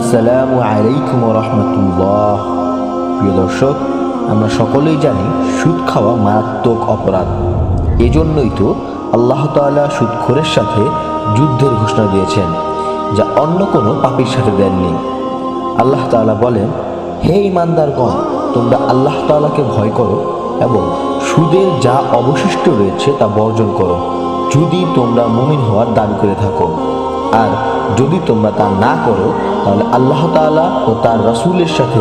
আসসালামু আলাইকুম রহমতুল্লাহ। প্রিয় দর্শক, আমরা সকলেই জানি সুদ খাওয়া মারাত্মক অপরাধ। এজন্যই তো আল্লাহ তাআলা সুদখোরের সাথে যুদ্ধের ঘোষণা দিয়েছেন, যা অন্য কোনো পাপির সাথে দেননি। আল্লাহ তাআলা বলেন, হে ইমানদারগণ তোমরা আল্লাহ তাআলাকে ভয় করো এবং সুদের যা অবশিষ্ট রয়েছে তা বর্জন করো। যদি তোমরা মুমিন হওয়ার দাবি করে থাকো। আর যদি তোমরা তা না করো, তাহলে আল্লাহ তাআলা ও তার রাসূলের সাথে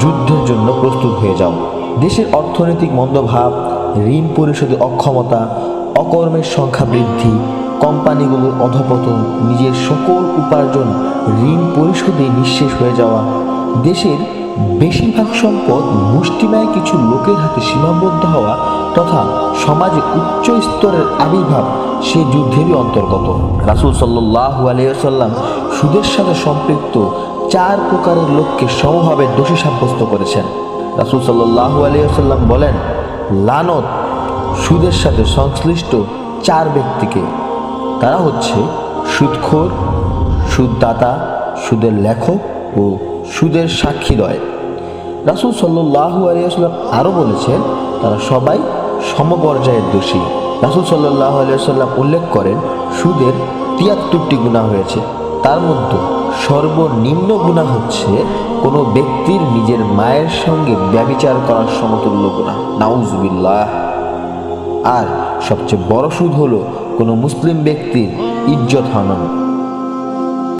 যুদ্ধের জন্য প্রস্তুত হয়ে যাও। দেশের অর্থনৈতিক মন্দভাব, ঋণ পরিশোধে অক্ষমতা, অকর্মের সংখ্যা বৃদ্ধি, কোম্পানিগুলোর অধপতন, নিজের সকল উপার্জন, ঋণ পরিশোধে নিঃশেষ হয়ে যাওয়া, দেশের বেশিরভাগ সম্পদ মুষ্টিমেয় কিছু লোকের হাতে সীমাবদ্ধ হওয়া তথা সমাজে উচ্চ স্তরের আবির্ভাব সে যুদ্ধেরই অন্তর্গত। রাসুল সাল্লাহু আলিয়াল্লাম সুদের সাথে সম্পৃক্ত চার প্রকারের লোককে সমভাবে দোষী সাব্যস্ত করেছেন। রাসুল সাল্লাহু আলিয়াল্লাম বলেন, লানত সুদের সাথে সংশ্লিষ্ট চার ব্যক্তিকে। তারা হচ্ছে সুদখোর, সুদদাতা, সুদের লেখক ও সুদের সাক্ষীদ্বয়। রাসুল সাল্লাহু আলিয়াল্লাম আরও বলেছেন, তারা সবাই সমপর্যায়ের দোষী। রাসুল সাল্লাহ আলিয়াল্লাম উল্লেখ করেন, সুদের তিয়াত্তরটি গুণা হয়েছে তার মধ্যে সর্বনিম্ন গুণা হচ্ছে কোনো ব্যক্তির নিজের মায়ের সঙ্গে ব্যবিচার করার সমতুল্য গুণা নাউজবিল্লাহ। আর সবচেয়ে বড় সুদ হলো কোনো মুসলিম ব্যক্তির ইজ্জত হানানো।